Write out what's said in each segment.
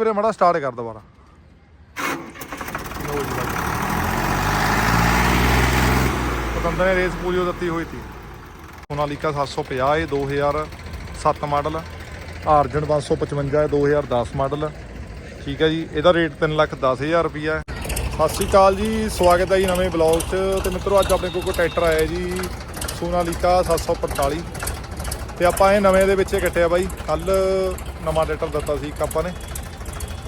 ਵੀਰੇ ਮੜਾ ਸਟਾਰਟ ਕਰ ਦੁਬਾਰਾ ਪਤੰਦਰ ਨੇ ਰੇਸ ਪੂਰੀ ਦਿੱਤੀ ਹੋਈ ਸੀ। ਸੋਨਾਲੀਕਾ 750 ਇਹ 2007 ਮਾਡਲ। ਅਰਜਨ 555 ਹੈ 2010 ਮਾਡਲ। ਠੀਕ ਹੈ ਜੀ, ਇਹਦਾ ਰੇਟ 3 ਲੱਖ 10000 ਰੁਪਿਆ ਹੈ। ਸਤਿ ਸ਼੍ਰੀ ਅਕਾਲ ਜੀ, ਸਵਾਗਤ ਹੈ ਜੀ ਨਵੇਂ ਬਲੌਗ 'ਚ। ਤੇ ਮਿੱਤਰੋ, ਅੱਜ ਆਪਣੇ ਕੋਲ ਕੋਈ ਟਰੈਕਟਰ ਆਇਆ ਜੀ, ਸੋਨਾਲੀਕਾ 745 ਤੇ ਆਪਾਂ ਇਹ ਨਵੇਂ ਦੇ ਵਿੱਚ ਹੀ ਕੱਟਿਆ ਬਾਈ। ਕੱਲ ਨਵਾਂ ਟਰੈਕਟਰ ਦਿੱਤਾ ਸੀ ਇੱਕ ਆਪਾਂ ਨੇ।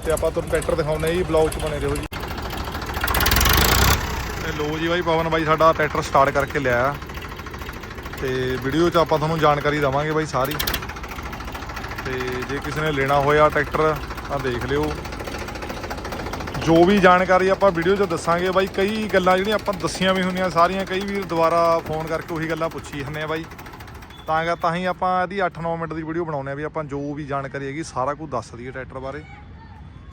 ਤੇ ਆਪਾਂ ਤੁਹਾਨੂੰ ਟਰੈਕਟਰ ਦਿਖਾਉਣੇ ਜੀ, ਬਲੌਗ 'ਚ ਬਣੇ ਰਹੋ ਜੀ। ਇਹ ਲੋ ਜੀ ਬਾਈ, ਪਵਨ ਬਾਈ ਸਾਡਾ ਟਰੈਕਟਰ ਸਟਾਰਟ ਕਰਕੇ ਲਿਆ ਤੇ ਵੀਡੀਓ 'ਚ ਆਪਾਂ ਤੁਹਾਨੂੰ ਜਾਣਕਾਰੀ ਦਵਾਂਗੇ ਬਾਈ ਸਾਰੀ। ਤੇ ਜੇ ਕਿਸੇ ਨੇ ਲੈਣਾ ਹੋਇਆ ਟਰੈਕਟਰ, ਤਾਂ ਦੇਖ ਲਿਓ। ਜੋ ਵੀ ਜਾਣਕਾਰੀ ਆਪਾਂ ਵੀਡੀਓ 'ਚ ਦੱਸਾਂਗੇ ਬਾਈ, ਕਈ ਗੱਲਾਂ ਜਿਹੜੀਆਂ ਆਪਾਂ ਦੱਸੀਆਂ ਵੀ ਹੁੰਦੀਆਂ ਸਾਰੀਆਂ, ਕਈ ਵੀਰ ਦੁਬਾਰਾ ਫੋਨ ਕਰਕੇ ਉਹੀ ਗੱਲਾਂ ਪੁੱਛੀ ਹੁੰਦੇ ਆ ਬਾਈ। ਤਾਂ ਗਾ ਤਾਂ ਹੀ ਆਪਾਂ ਇਹਦੀ 8-9 ਮਿੰਟ ਦੀ ਵੀਡੀਓ ਬਣਾਉਂਦੇ ਆ ਵੀ ਆਪਾਂ ਜੋ ਵੀ ਜਾਣਕਾਰੀ ਹੈਗੀ ਸਾਰਾ ਕੁਝ ਦੱਸ ਦਈਏ ਟਰੈਕਟਰ ਬਾਰੇ।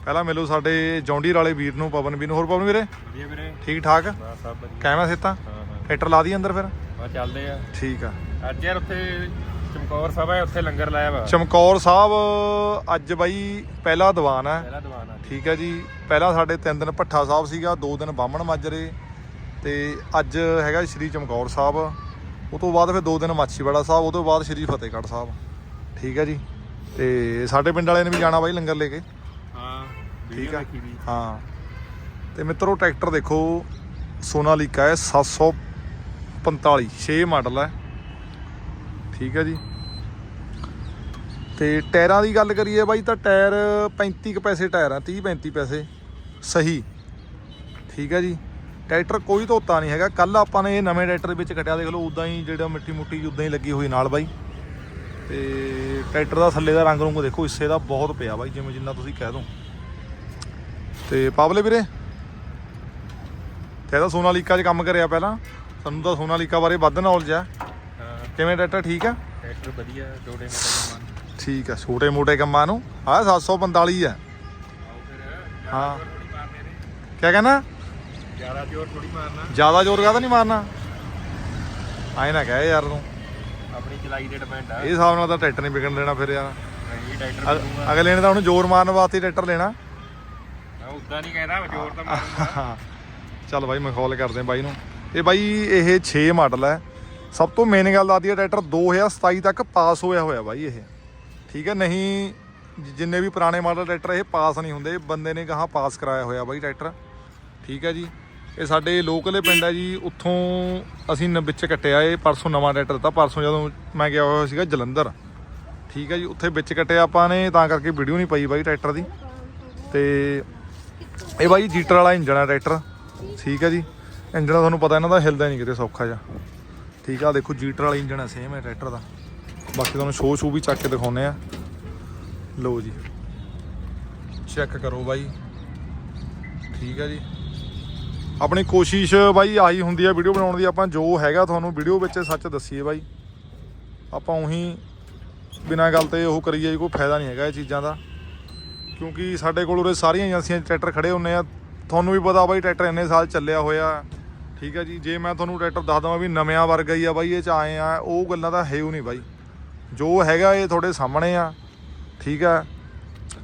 ਪਹਿਲਾਂ ਮਿਲੋ ਸਾਡੇ ਜੌਂਡੀਰ ਵਾਲੇ ਵੀਰ ਨੂੰ ਪਵਨ ਵੀਰ ਨੂੰ ਹੋਰ ਪਵਨ ਵੀਰੇ? ਵਧੀਆ ਵੀਰੇ। ਠੀਕ ਠਾਕ? ਸਭ ਵਧੀਆ। ਕਹਿਵਾ ਸਿੱਤਾ ਹਾਂ ਹਾਂ। ਟਰੈਕਟਰ ਲਾ ਦੀ ਅੰਦਰ ਫਿਰ? ਬਸ ਚੱਲਦੇ ਆ। ਠੀਕ ਆ। ਅੱਜ ਯਾਰ ਉੱਥੇ ਚਮਕੌਰ ਸਾਹਿਬ ਹੈ ਉੱਥੇ ਲੰਗਰ ਲਾਇਆ ਵਾ। ਚਮਕੌਰ ਸਾਹਿਬ ਅੱਜ ਬਾਈ ਪਹਿਲਾ ਦੀਵਾਨ ਹੈ ਪਹਿਲਾ ਦੀਵਾਨ ਆ ਠੀਕ ਹੈ ਜੀ। ਪਹਿਲਾਂ ਸਾਡੇ ਤਿੰਨ ਦਿਨ ਭੱਠਾ ਸਾਹਿਬ ਸੀਗਾ ਦੋ ਦਿਨ ਬਾਹਮਣ ਮਾਜਰੇ ਤੇ ਅੱਜ ਹੈਗਾ ਸ਼੍ਰੀ ਚਮਕੌਰ ਸਾਹਿਬ। ਉਹ ਤੋਂ ਬਾਅਦ ਫਿਰ ਦੋ ਦਿਨ ਮਾਛੀਵਾੜਾ ਸਾਹਿਬ ਉਹ ਤੋਂ ਬਾਅਦ ਸ਼੍ਰੀ ਫਤਿਹਗੜ੍ਹ ਸਾਹਿਬ। ਠੀਕ ਹੈ ਜੀ। ਤੇ ਸਾਡੇ ਪਿੰਡ ਵਾਲਿਆਂ ਨੇ ਵੀ ਜਾਣਾ ਬਾਈ ਲੰਗਰ ਲੈ ਕੇ। ਠੀਕ ਆ। ਵੀ ਹਾਂ। ਤੇ ਮਿੱਤਰੋ ਟਰੈਕਟਰ ਦੇਖੋ ਸੋਨਾਲੀਕਾ ਹੈ 745 6 ਮਾਡਲ ਹੈ। ਠੀਕ ਹੈ ਜੀ। ਤੇ ਟਾਇਰਾਂ ਦੀ ਗੱਲ ਕਰੀਏ ਬਾਈ ਤਾਂ ਟਾਇਰ 35 ਕੁ ਪੈਸੇ ਟਾਇਰ ਆ 30 35 ਪੈਸੇ। ਸਹੀ। ਠੀਕ ਹੈ ਜੀ। ਟਰੈਕਟਰ ਕੋਈ ਧੋਤਾ ਨਹੀਂ ਹੈਗਾ। ਕੱਲ ਆਪਾਂ ਨੇ ਇਹ ਨਵੇਂ ਟਰੈਕਟਰ ਵਿੱਚ ਕੱਟਿਆ ਦੇਖ ਲਓ ਉਦਾਂ ਹੀ ਜਿਹੜਾ ਮਿੱਟੀ ਮੁੱਟੀ ਉਦਾਂ ਹੀ ਲੱਗੀ ਹੋਈ ਨਾਲ ਬਾਈ। ਤੇ ਟਰੈਕਟਰ ਦਾ ਥੱਲੇ ਦਾ ਰੰਗ ਰੁੰਗ ਦੇਖੋ ਹਿੱਸੇ ਦਾ ਬਹੁਤ ਪਿਆ ਬਾਈ ਜਿਵੇਂ ਜਿੰਨਾ ਤੁਸੀਂ ਕਹਿ ਦੋ। ਤੇ ਪਾਵਲੇ ਵੀਰੇ? ਤੇ ਇਹਦਾ ਸੋਨਾਲੀਕਾ 'ਚ ਕੰਮ ਕਰਿਆ ਪਹਿਲਾਂ। ਸਾਨੂੰ ਤਾਂ ਸੋਨਾਲੀਕਾ ਬਾਰੇ ਵੱਧ ਨੌਲੇਜ ਆ। ਕਿਵੇਂ ਟਰੈਕਟਰ ਠੀਕ ਆ? ਟਰੈਕਟਰ ਵਧੀਆ ਛੋਟੇ ਮੋਟੇ ਕੰਮਾਂ ਨੂੰ। ਠੀਕ ਆ ਛੋਟੇ ਮੋਟੇ ਕੰਮਾਂ ਨੂੰ। ਆਹ 745 ਆ। ਹਾਂ। ਕਿਆ ਕਹਿੰਦਾ ਜ਼ਿਆਦਾ ਜ਼ੋਰ ਥੋੜੀ ਮਾਰਨਾ। ਜ਼ਿਆਦਾ ਜ਼ੋਰ ਕਾਹਦਾ ਨਹੀਂ ਮਾਰਨਾ? ਆਏ ਨਾ ਕਹੇ ਯਾਰ ਤੂੰ ਆਪਣੀ ਚਲਾਈ ਦੇ ਡਿਪੈਂਡ ਆ। ਇਹ ਹਿਸਾਬ ਨਾਲ ਤਾਂ ਟਰੈਕਟਰ ਨਹੀਂ ਵਿਕਣ ਦੇਣਾ ਫਿਰ ਯਾਰ। ਨਹੀਂ ਟਰੈਕਟਰ ਅਗਲੇ ਨੇ ਤਾਂ ਉਹਨੂੰ ਜ਼ੋਰ ਮਾਰਨ ਵਾਸਤੇ ਟਰੈਕਟਰ ਲੈਣਾ। ਉਦਾਂ ਨਹੀਂ ਕਹਿੰਦਾ ਜ਼ੋਰ ਤਾਂ ਮਾਰੂੰਗਾ ਚੱਲ ਬਾਈ ਮਖੌਲ ਕਰਦੇ ਬਾਈ ਨੂੰ। ਇਹ ਬਾਈ, ਇਹ 6 ਮਾਡਲ ਹੈ। ਸਭ ਤੋਂ ਮੇਨ ਗੱਲ ਆਦੀ ਹੈ, ਟਰੈਕਟਰ 2027 ਤੱਕ ਪਾਸ ਹੋਇਆ ਹੋਇਆ ਬਾਈ ਇਹ। ਠੀਕ ਹੈ, ਨਹੀਂ ਜਿੰਨੇ ਵੀ ਪੁਰਾਣੇ ਮਾਡਲ ਟਰੈਕਟਰ ਇਹ ਪਾਸ ਨਹੀਂ ਹੁੰਦੇ, ਬੰਦੇ ਨੇ ਕਹਾ ਪਾਸ ਕਰਾਇਆ ਹੋਇਆ ਬਾਈ ਟਰੈਕਟਰ। ਠੀਕ ਹੈ ਜੀ। ਇਹ ਸਾਡੇ ਲੋਕਲੇ ਪਿੰਡ ਹੈ ਜੀ, ਉੱਥੋਂ ਅਸੀਂ ਨ- ਵਿੱਚ ਕੱਟਿਆ ਇਹ ਪਰਸੋਂ ਨਵਾਂ ਟਰੈਕਟਰ ਦਿੱਤਾ, ਪਰਸੋਂ ਜਦੋਂ ਮੈਂ ਗਿਆ ਹੋਇਆ ਸੀਗਾ ਜਲੰਧਰ। ਠੀਕ ਹੈ ਜੀ, ਉੱਥੇ ਵਿੱਚ ਕੱਟਿਆ ਆਪਾਂ ਨੇ, ਤਾਂ ਕਰਕੇ ਵੀਡੀਓ ਨਹੀਂ ਪਾਈ ਬਾਈ ਟਰੈਕਟਰ ਦੀ। ਤੇ ਇਹ ਬਾਈ ਜੀਟਰ ਵਾਲਾ ਇੰਜਣ ਹੈ ਟਰੈਕਟਰ। ਠੀਕ ਹੈ ਜੀ। ਇੰਜਣ ਤੁਹਾਨੂੰ ਪਤਾ ਇਹਨਾਂ ਦਾ ਹਿਲਦਾ ਨਹੀਂ ਕਿਤੇ ਸੌਖਾ ਜਿਹਾ। ਠੀਕ ਆ ਦੇਖੋ ਜੀਟਰ ਵਾਲਾ ਇੰਜਣ ਹੈ ਸੇਮ ਹੈ ਟਰੈਕਟਰ ਦਾ। ਬਾਕੀ ਤੁਹਾਨੂੰ ਸ਼ੋਅ ਸ਼ੂ ਵੀ ਚੱਕ ਕੇ ਦਿਖਾਉਨੇ ਆ। ਲਓ ਜੀ। ਚੈੱਕ ਕਰੋ ਬਾਈ। ਠੀਕ ਹੈ ਜੀ। ਆਪਣੀ ਕੋਸ਼ਿਸ਼ ਬਾਈ ਆਹੀ ਹੁੰਦੀ ਆ ਵੀਡੀਓ ਬਣਾਉਣ ਦੀ। ਆਪਾਂ ਜੋ ਹੈਗਾ ਤੁਹਾਨੂੰ ਵੀਡੀਓ ਵਿੱਚ ਸੱਚ ਦੱਸੀਏ ਬਾਈ। ਆਪਾਂ ਉਹੀ ਬਿਨਾਂ ਗੱਲ ਤੇ ਉਹ ਕਰੀਏ, ਕੋਈ ਫਾਇਦਾ ਨਹੀਂ ਹੈਗਾ ਇਹ ਚੀਜ਼ਾਂ ਦਾ। ਕਿਉਂਕਿ ਸਾਡੇ ਕੋਲ ਉਰੇ ਸਾਰੀਆਂ ਏਜੰਸੀਆਂ 'ਚ ਟਰੈਕਟਰ ਖੜੇ ਹੁੰਨੇ ਆ। ਤੁਹਾਨੂੰ ਵੀ ਪਤਾ ਬਾਈ ਟਰੈਕਟਰ ਇੰਨੇ ਸਾਲ ਚੱਲਿਆ ਹੋਇਆ। ਠੀਕ ਹੈ ਜੀ, ਜੇ ਮੈਂ ਤੁਹਾਨੂੰ ਟਰੈਕਟਰ ਦੱਸ ਦਵਾਂ ਵੀ ਨਵਿਆਂ ਵਰਗਾ ਹੀ ਆ ਬਾਈ, ਇਹ ਚ ਆਏ ਆ, ਉਹ ਗੱਲਾਂ ਤਾਂ ਹੈ ਉਹ ਨਹੀਂ ਬਾਈ। ਜੋ ਹੈਗਾ ਇਹ ਤੁਹਾਡੇ ਸਾਹਮਣੇ ਆ, ਠੀਕ ਆ।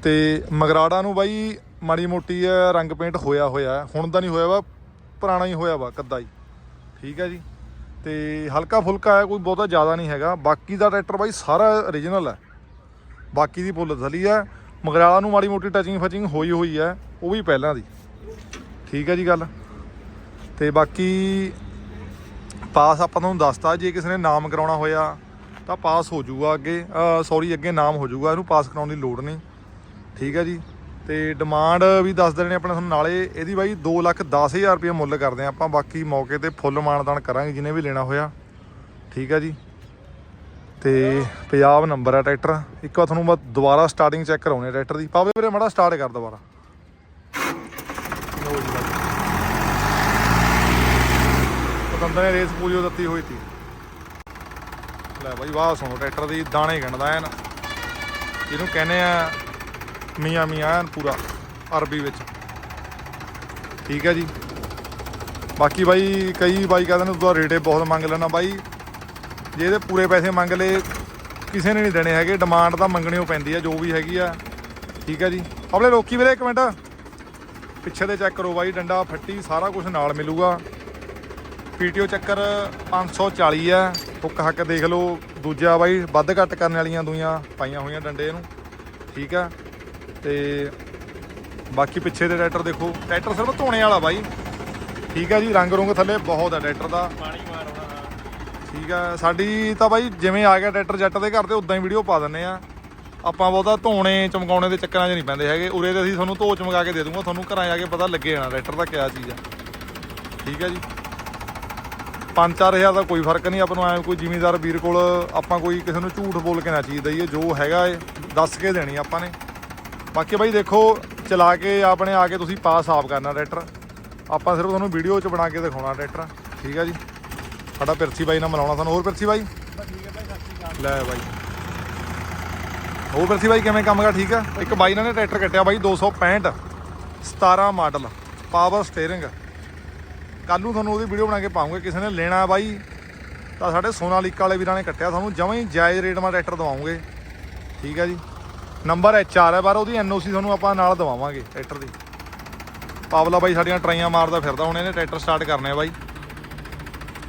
ਤੇ ਮਗਰਾੜਾ ਨੂੰ ਬਾਈ ਮਾੜੀ ਮੋਟੀ ਰੰਗ ਪੇਂਟ ਹੋਇਆ ਹੋਇਆ। ਹੁਣ ਤਾਂ ਨਹੀਂ ਹੋਇਆ ਵਾ, ਪੁਰਾਣਾ ਹੀ ਹੋਇਆ ਵਾ, ਕੱਦਾ ਹੀ। ਠੀਕ ਹੈ ਜੀ। ਤੇ ਹਲਕਾ ਫੁਲਕਾ ਹੈ, ਕੋਈ ਬਹੁਤਾ ਜ਼ਿਆਦਾ ਨਹੀਂ ਹੈਗਾ। ਬਾਕੀ ਦਾ ਟਰੈਕਟਰ ਬਾਈ ਸਾਰਾ origignal ਹੈ ਬਾਕੀ ਦੀ ਫੁੱਲ ਥਲੀ ਹੈ ਮਗਰਾਲਾ ਨੂੰ ਮਾੜੀ ਮੋਟੀ ਟਚਿੰਗ ਫਚਿੰਗ ਹੋਈ ਹੋਈ ਹੈ ਉਹ ਵੀ ਪਹਿਲਾਂ ਦੀ। ਠੀਕ ਹੈ ਜੀ ਗੱਲ? ਤੇ ਬਾਕੀ ਪਾਸ ਆਪਾਂ ਤੁਹਾਨੂੰ ਦੱਸਤਾ, ਜੇ ਕਿਸੇ ਨੇ ਨਾਮ ਕਰਾਉਣਾ ਹੋਇਆ, ਤਾਂ ਪਾਸ ਹੋ ਜਾਊਗਾ ਅੱਗੇ। ਸੌਰੀ ਅੱਗੇ ਨਾਮ ਹੋ ਜਾਊਗਾ, ਇਹਨੂੰ ਪਾਸ ਕਰਾਉਣ ਦੀ ਲੋੜ ਨਹੀਂ। ਠੀਕ ਹੈ ਜੀ? ਤੇ ਡਿਮਾਂਡ ਵੀ ਦੱਸ ਦੇਣੇ ਆਪਣੇ ਤੁਹਾਨੂੰ ਨਾਲੇ। ਇਹਦੀ ਬਾਈ 2 ਲੱਖ 10000 ਰੁਪਏ ਮੁੱਲ ਕਰਦੇ ਆ ਆਪਾਂ। ਬਾਕੀ ਮੌਕੇ ਤੇ ਫੁੱਲ ਮਾਨਦਾਨ ਕਰਾਂਗੇ ਜਿਹਨੇ ਵੀ ਲੈਣਾ ਹੋਇਆ। ਠੀਕ ਹੈ ਜੀ? ਤੇ ਪੰਜਾਬ ਨੰਬਰ ਹੈ ਟਰੈਕਟਰ। ਇੱਕ ਵਾਰ ਤੁਹਾਨੂੰ ਮੈਂ ਦੁਬਾਰਾ ਸਟਾਰਟਿੰਗ ਚੈੱਕ ਕਰਾਉਣੀ ਟਰੈਕਟਰ ਦੀ। ਪਾਵੇ ਵੀਰੇ, ਮੜਾ ਸਟਾਰਟ ਕਰ ਦੁਬਾਰਾ। ਲਓ ਨੇ ਰੇਸ ਪੂਰੀ ਦਿੱਤੀ ਹੋਈ ਸੀ ਲੈ ਬਾਈ, ਵਾਹ ਸੁਣੋ, ਟਰੈਕਟਰ ਦੀ ਦਾਣੇ ਗਿਣਦਾ ਐਨ। ਜਿਹਨੂੰ ਕਹਿੰਦੇ ਆ, ਮੀਆਂ ਮੀਆਂ ਐਨ ਪੂਰਾ, ਅਰਬੀ ਵਿੱਚ। ਠੀਕ ਹੈ ਜੀ। ਬਾਕੀ ਬਾਈ, ਕਈ ਬਾਈ ਕਹਿੰਦੇ ਨੇ ਉਹਦਾ ਰੇਟੇ ਬਹੁਤ ਮੰਗ ਲੈਣਾ ਬਾਈ। ਜੇ ਇਹਦੇ ਪੂਰੇ ਪੈਸੇ ਮੰਗ ਲਏ, ਕਿਸੇ ਨੇ ਨਹੀਂ ਦੇਣੇ ਹੈਗੇ ਡਿਮਾਂਡ ਤਾਂ ਮੰਗਣੀ ਓ ਪੈਂਦੀ ਆ, ਜੋ ਵੀ ਹੈਗੀ ਆ। ਠੀਕ ਹੈ ਜੀ। ਆਪਣੇ ਲੋਕੀ ਵੀਰੇ ਇੱਕ ਮਿੰਟ। ਪਿੱਛੇ ਦੇ ਚੈੱਕ ਕਰੋ ਬਾਈ, ਡੰਡਾ, ਫੱਟੀ, ਸਾਰਾ ਕੁਝ ਨਾਲ ਮਿਲੂਗਾ। ਪੀਟੀਓ ਚੱਕਰ 540 ਹੈ ਹੁੱਕ ਹੱਕ ਦੇਖ ਲਓ। ਦੂਜਾ ਬਾਈ, ਵੱਧ ਘੱਟ ਕਰਨ ਵਾਲੀਆਂ ਦੂਈਆਂ ਪਾਈਆਂ ਹੋਈਆਂ ਡੰਡੇ ਨੂੰ ਠੀਕ ਆ। ਤੇ ਬਾਕੀ ਪਿੱਛੇ ਦੇ ਟਰੈਕਟਰ ਦੇਖੋ। ਟਰੈਕਟਰ ਸਿਰਫ ਧੋਣੇ ਵਾਲਾ ਬਾਈ। ਠੀਕ ਆ ਜੀ। ਰੰਗ ਰੁੰਗ ਥੱਲੇ ਬਹੁਤ ਆ ਟਰੈਕਟਰ ਦਾ। ਪਾਣੀ ਠੀਕ ਆ। ਸਾਡੀ ਤਾਂ ਬਾਈ ਜਿਵੇਂ ਆ ਗਿਆ ਟਰੈਕਟਰ ਜੱਟ ਦੇ ਘਰ ਤੇ ਉਦਾਂ ਹੀ ਵੀਡੀਓ ਪਾ ਦਿੰਨੇ ਆ। ਆਪਾਂ ਬਹੁਤਾ ਧੋਣੇ, ਚਮਕਾਉਣੇ ਦੇ ਚੱਕਰਾਂ 'ਚ ਨਹੀਂ ਪੈਂਦੇ ਹੈਗੇ। ਉਰੇ ਤੇ ਅਸੀਂ ਤੁਹਾਨੂੰ ਧੋ ਚਮਕਾ ਕੇ ਦੇ ਦੂੰਗਾ। ਤੁਹਾਨੂੰ ਘਰਾਂ ਜਾ ਕੇ ਪਤਾ ਲੱਗੇ ਜਾਣਾ ਟਰੈਕਟਰ ਦਾ ਕਿਆ ਚੀਜ਼ ਆ। ਠੀਕ ਆ ਜੀ। 5-4000 ਦਾ ਕੋਈ ਫ਼ਰਕ ਨਹੀਂ। ਆਪਾਂ ਨੂੰ ਐ ਕੋਈ ਜ਼ਿਮੀਂਦਾਰ ਵੀਰ ਕੋਲ ਆਪਾਂ ਕੋਈ ਕਿਸੇ ਨੂੰ ਝੂਠ ਬੋਲ ਕੇ ਨਾ ਚੀਜ਼ ਦਈਏ। ਜੋ ਹੈਗਾ ਏ, ਦੱਸ ਕੇ ਦੇਣੀ ਆਪਾਂ ਨੇ। ਬਾਕੀ ਬਾਈ ਦੇਖੋ, ਚਲਾ ਕੇ ਆਪਣੇ ਆ ਕੇ ਤੁਸੀਂ ਪਾਸ ਸਾਫ਼ ਕਰਨਾ ਟਰੈਕਟਰ। ਆਪਾਂ ਸਿਰਫ ਤੁਹਾਨੂੰ ਵੀਡੀਓ 'ਚ ਬਣਾ ਕੇ ਦਿਖਾਉਣਾ ਟਰੈਕਟਰ। ਠੀਕ ਆ ਜੀ। ਸਾਡਾ ਪਿਰਸੀ ਬਾਈ ਨਾਲ ਮਿਲਾਉਣਾ ਸਾਨੂੰ ਹੋਰ ਪਿਰਸੀ ਬਾਈ? ਲੈ ਬਾਈ। ਹੋਰ ਪਿਰਸੀ ਬਾਈ, ਕਿਵੇਂ ਕੰਮ ਕਰ, ਠੀਕ ਆ? ਇੱਕ ਬਾਈ ਨਾਲ ਨੇ ਟਰੈਕਟਰ ਕੱਟਿਆ ਬਾਈ 265 17 ਮਾਡਲ, ਪਾਵਰ ਸਟੀਅਰਿੰਗ। ਕੱਲ ਨੂੰ ਤੁਹਾਨੂੰ ਉਹਦੀ ਵੀਡੀਓ ਬਣਾ ਕੇ ਪਾਉਂਗੇ, ਕਿਸੇ ਨੇ ਲੈਣਾ ਬਾਈ, ਤਾਂ ਸਾਡੇ ਸੋਨਾਲੀਕਾ ਵਾਲੇ ਵੀਰਾਂ ਨੇ ਕੱਟਿਆ, ਤੁਹਾਨੂੰ ਜਮਾਂ ਹੀ ਜਾਇਜ਼ ਰੇਟ ਮਾ ਟਰੈਕਟਰ ਦਵਾਉਂਗੇ। ਠੀਕ ਹੈ ਜੀ? ਨੰਬਰ ਐਚ ਆਰ ਹੈ, ਪਰ ਉਹਦੀ ਐਨਓਸੀ ਤੁਹਾਨੂੰ ਆਪਾਂ ਨਾਲ ਦਵਾਵਾਂਗੇ ਟਰੈਕਟਰ ਦੀ। ਪਾਵਲਾ ਬਾਈ, ਸਾਡੀਆਂ ਟਰਾਈਆਂ ਮਾਰਦਾ ਫਿਰਦਾ, ਹੁਣ ਇਹਨੇ ਟਰੈਕਟਰ ਸਟਾਰਟ ਕਰਨੇ ਆ ਬਾਈ।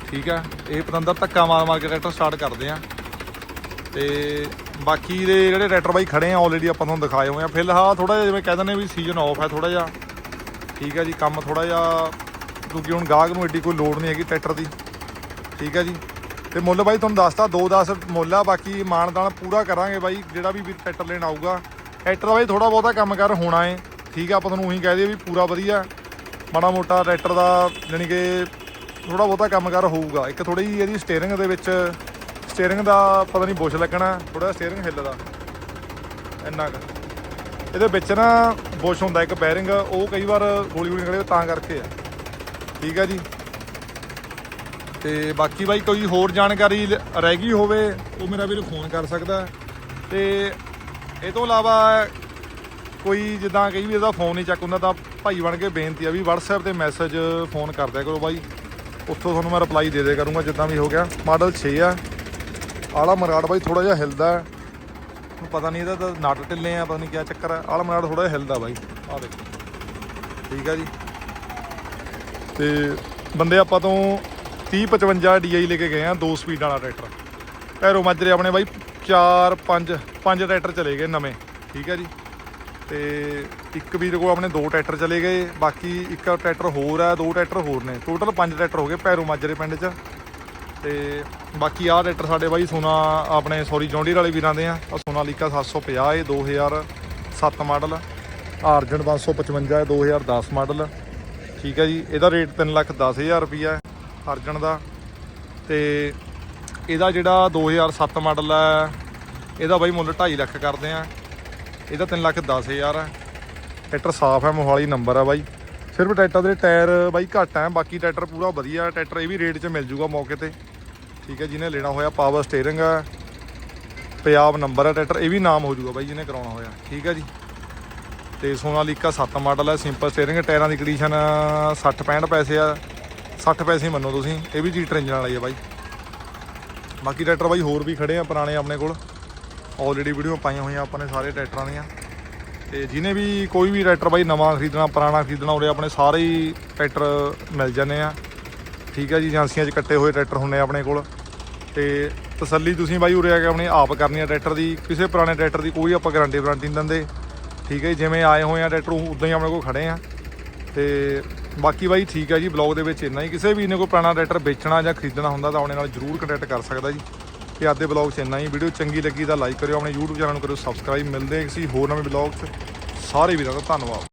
ਠੀਕ ਆ? ਇਹ ਪਤੰਦਰ ਧੱਕਾ ਮਾਰ ਮਾਰ ਕੇ ਟਰੈਕਟਰ ਸਟਾਰਟ ਕਰਦੇ ਆ। ਤੇ ਬਾਕੀ ਦੇ ਜਿਹੜੇ ਟਰੈਕਟਰ ਬਾਈ ਖੜੇ ਆ ਆਲਰੇਡੀ ਆਪਾਂ ਤੁਹਾਨੂੰ ਦਿਖਾਏ ਹੋਏ ਆ। ਫਿਲਹਾਲ ਥੋੜਾ ਜਿਹਾ ਜਿਵੇਂ ਕਹਿ ਦਿੰਦੇ ਵੀ ਸੀਜ਼ਨ ਆਫ ਹੈ ਥੋੜਾ ਜਿਹਾ। ਠੀਕ ਹੈ ਜੀ, ਕੰਮ ਥੋੜਾ ਜਿਹਾ ਕਿਉਂਕਿ ਹੁਣ ਗਾਹਕ ਨੂੰ ਐਡੀ ਕੋਈ ਲੋੜ ਨਹੀਂ ਹੈਗੀ ਟਰੈਕਟਰ ਦੀ। ਠੀਕ ਹੈ ਜੀ। ਤੇ ਮੁੱਲ ਬਾਈ ਤੁਹਾਨੂੰ ਦੱਸਤਾ 2-10 ਮੁੱਲ ਆ, ਬਾਕੀ ਮਾਨਦਾਨ ਪੂਰਾ ਕਰਾਂਗੇ ਬਾਈ, ਜਿਹੜਾ ਵੀ ਟਰੈਕਟਰ ਲੈਣ ਆਊਗਾ। ਟਰੈਕਟਰ ਦਾ ਬਾਈ ਥੋੜਾ ਬਹੁਤਾ ਕੰਮ ਕਰ ਹੋਣਾ ਏ। ਠੀਕ ਆ, ਆਪਾਂ ਤੁਹਾਨੂੰ ਉਹੀ ਕਹਿ ਦਈਏ ਵੀ ਪੂਰਾ ਵਧੀਆ। ਮਾੜਾ ਮੋਟਾ ਟਰੈਕਟਰ ਦਾ, ਜਾਣੀ ਕਿ ਥੋੜਾ ਬਹੁਤਾ ਕੰਮ ਕਰ ਹੋਊਗਾ। ਇੱਕ ਥੋੜੀ ਜਿਹੀ ਇਹਦੀ ਸਟੀਅਰਿੰਗ ਦੇ ਵਿੱਚ ਸਟੀਅਰਿੰਗ ਦਾ ਪਤਾ ਨਹੀਂ ਬੁਸ਼ ਲੱਗਣਾ ਥੋੜਾ ਸਟੀਅਰਿੰਗ ਹਿੱਲਦਾ। ਇੰਨਾ ਕੁ। ਇਹਦੇ ਵਿੱਚ ਨਾ ਬੁਸ਼ ਹੁੰਦਾ, ਇੱਕ ਬੈਰਿੰਗ ਉਹ ਕਈ ਵਾਰ ਗੋਲੀ ਗੋਲੀ ਨਿਕਲੇ, ਤਾਂ ਕਰਕੇ ਆ। ਠੀਕ ਹੈ ਜੀ। ਤੇ ਬਾਕੀ ਬਾਈ ਕੋਈ ਹੋਰ ਜਾਣਕਾਰੀ ਰਹਿ ਗਈ ਹੋਵੇ, ਉਹ ਮੇਰਾ ਵੀਰ ਫੋਨ ਕਰ ਸਕਦਾ। ਹੈ। ਤੇ ਇਹ ਤੋਂ ਇਲਾਵਾ ਕੋਈ ਜਿੱਦਾਂ ਕਈ ਵੀ ਇਹਦਾ ਫੋਨ ਨਹੀਂ ਚੱਕ ਹੁੰਦਾ ਤਾਂ ਭਾਈ ਬਣ ਕੇ ਬੇਨਤੀ ਆ ਵੀ WhatsApp ਤੇ ਮੈਸੇਜ ਫੋਨ ਕਰ ਕਰੋ ਬਾਈ। ਉੱਥੋਂ ਤੁਹਾਨੂੰ ਮੈਂ ਰਿਪਲਾਈ ਦੇ ਦੇ ਕਰੂੰਗਾ, ਜਿੱਦਾਂ ਵੀ ਹੋ ਗਿਆ। ਮਾਡਲ 6 ਆ। ਆਲਾ ਮਰਾੜ ਬਾਈ ਥੋੜਾ ਜਿਹਾ ਹਿਲਦਾ ਹੈ। ਹੁਣ ਪਤਾ ਨਹੀਂ ਇਹਦਾ ਤਾਂ ਨਟ ਢਿੱਲੇ ਆ, ਪਤਾ ਨਹੀਂ ਕੀ ਚੱਕਰ ਆ। ਆਲਾ ਮਰਾੜ ਥੋੜਾ ਜਿਹਾ ਹਿਲਦਾ ਬਾਈ। ਆ ਦੇਖੋ। ਠੀਕ ਆ ਜੀ। ਤੇ ਬੰਦੇ ਆਪਾਂ ਤੋਂ 30 55 DI ਲੈ ਕੇ ਗਏ ਆ, ਦੋ ਸਪੀਡ ਵਾਲਾ ਟਰੈਕਟਰ। ਪੈਰੋ ਮਾਜਰੇ ਆਪਣੇ ਬਾਈ 4 5 5 ਟਰੈਕਟਰ ਚਲੇ ਗਏ ਨਵੇਂ। ਠੀਕ ਹੈ ਜੀ। ਤੇ ਇੱਕ ਵੀਰ ਕੋਲ ਆਪਣੇ ਦੋ ਟਰੈਕਟਰ ਚਲੇ ਗਏ, ਬਾਕੀ ਇੱਕ ਟਰੈਕਟਰ ਹੋਰ ਆ, ਦੋ ਟਰੈਕਟਰ ਹੋਰ ਨੇ। ਟੋਟਲ ਪੰਜ ਟਰੈਕਟਰ ਹੋ ਗਏ ਪੈਰੋ ਮਾਜਰੇ ਪਿੰਡ 'ਚ। ਤੇ ਬਾਕੀ ਆਹ ਟਰੈਕਟਰ ਸਾਡੇ ਬਾਈ ਸੋਨਾ, ਆਪਣੇ ਸੌਰੀ ਜੌਂਡੀਰ ਵਾਲੇ ਵੀਰਾਂ ਦੇ ਆ। ਆਹ ਸੋਨਾਲੀਕਾ 750 ਇਹ 2007 ਮਾਡਲ। ਆਰਜਨ 555 ਇਹ 2010 ਮਾਡਲ। ਠੀਕ ਹੈ ਜੀ, ਇਹਦਾ ਰੇਟ 3 ਲੱਖ 10 ਹਜ਼ਾਰ ਰੁਪਈਆ ਅਰਜਨ ਦਾ। ਤੇ ਇਹਦਾ ਜਿਹੜਾ 2007 ਮਾਡਲ ਹੈ ਇਹਦਾ ਬਾਈ ਮੁੱਲ 2.5 ਲੱਖ ਕਰਦੇ ਆ। ਇਹਦਾ 3 ਲੱਖ 10 ਹਜ਼ਾਰ ਹੈ ਟਰੈਕਟਰ ਸਾਫ਼ ਹੈ, ਮੋਹਾਲੀ ਨੰਬਰ ਆ ਬਾਈ। ਸਿਰਫ ਟਰੈਕਟਰ ਦੇ ਟਾਇਰ ਬਾਈ ਘੱਟ ਹੈ, ਬਾਕੀ ਟਰੈਕਟਰ ਪੂਰਾ ਵਧੀਆ ਟਰੈਕਟਰ ਇਹ ਵੀ ਰੇਟ 'ਚ ਮਿਲ ਜੂਗਾ ਮੌਕੇ ਤੇ। ਠੀਕ ਹੈ, ਜਿਹਨੇ ਲੈਣਾ ਹੋਇਆ ਪਾਵਰ ਸਟੀਅਰਿੰਗ ਹੈ ਪੰਜਾਬ ਨੰਬਰ ਹੈ ਟਰੈਕਟਰ, ਇਹ ਵੀ ਨਾਮ ਹੋ ਜੂਗਾ ਬਾਈ ਜਿਹਨੇ ਕਰਾਉਣਾ ਹੋਇਆ। ਠੀਕ ਹੈ ਜੀ। ਤੇ ਸੋਨਾਲੀਕਾ 7 ਮਾਡਲ ਹੈ, ਸਿੰਪਲ ਸਟੀਅਰਿੰਗ, ਟਾਇਰਾਂ ਦੀ ਕੰਡੀਸ਼ਨ 60 65 ਪੈਸੇ ਆ। 60 ਪੈਸੇ ਮੰਨੋ ਤੁਸੀਂ, ਇਹ ਵੀ ਜੀਟਰ ਇੰਜਨ ਵਾਲਾ ਆ ਬਾਈ। ਬਾਕੀ ਟਰੈਕਟਰ ਬਾਈ ਹੋਰ ਵੀ ਖੜੇ ਆ ਪੁਰਾਣੇ ਆਪਣੇ ਕੋਲ। ਆਲਰੇਡੀ ਵੀਡੀਓ ਪਾਈਆਂ ਹੋਈਆਂ ਆਪਾਂ ਨੇ ਸਾਰੇ ਟਰੈਕਟਰਾਂ ਦੀਆਂ। ਤੇ ਜਿਹਨੇ ਵੀ ਕੋਈ ਵੀ ਟਰੈਕਟਰ ਬਾਈ ਨਵਾਂ ਖਰੀਦਣਾ ਪੁਰਾਣਾ ਖਰੀਦਣਾ ਉਰੇ ਆਪਣੇ ਸਾਰੇ ਹੀ ਟਰੈਕਟਰ ਮਿਲ ਜਾਂਦੇ ਆ। ਠੀਕ ਹੈ ਜੀ ਏਜੰਸੀਆਂ 'ਚ ਕੱਟੇ ਹੋਏ ਟਰੈਕਟਰ ਹੁੰਦੇ ਆ ਆਪਣੇ ਕੋਲ। ਤੇ ਤਸੱਲੀ ਤੁਸੀਂ ਬਾਈ ਉਰੇ ਆ ਕੇ ਆਪਣੀ ਆਪ ਕਰਨੀ ਆ ਟਰੈਕਟਰ ਦੀ। ਕਿਸੇ ਪੁਰਾਣੇ ਟਰੈਕਟਰ ਦੀ ਕੋਈ ਆਪਾਂ ਗਾਰੰਟੀ ਵਾਰੰਟੀ ਨਹੀਂ ਦਿੰਦੇ। ਠੀਕ ਹੈ ਜੀ, ਜਿਵੇਂ ਆਏ ਹੋਏ ਆ ਟਰੈਕਟਰ ਉਦਾਂ ਹੀ ਆਪਣੇ ਕੋਲ ਖੜੇ ਆ। ਤੇ ਬਾਕੀ ਬਾਈ ਠੀਕ ਆ ਜੀ ਬਲੌਗ ਦੇ ਵਿੱਚ ਇੰਨਾ ਹੀ। ਕਿਸੇ ਵੀ ਨੇ ਕੋਈ ਪੁਰਾਣਾ ਟਰੈਕਟਰ ਵੇਚਣਾ ਜਾਂ ਖਰੀਦਣਾ ਹੁੰਦਾ ਤਾਂ ਆਪਣੇ ਨਾਲ ਜਰੂਰ ਕੰਟੈਕਟ ਕਰ ਸਕਦਾ ਜੀ। ਤੇ ਅੱਜ ਦੇ ਬਲੌਗ 'ਚ ਇੰਨਾ ਹੀ। ਵੀਡੀਓ ਚੰਗੀ ਲੱਗੀ ਤਾਂ ਲਾਈਕ ਕਰਿਓ, ਆਪਣੇ YouTube ਚੈਨਲ ਨੂੰ ਕਰਿਓ ਸਬਸਕ੍ਰਾਈਬ ਮਿਲਦੇ ਹਾਂ ਕਿਸੇ ਹੋਰ ਨਵੇਂ ਬਲੌਗ 'ਚ। ਸਾਰੇ ਵੀਰਾਂ ਦਾ ਧੰਨਵਾਦ।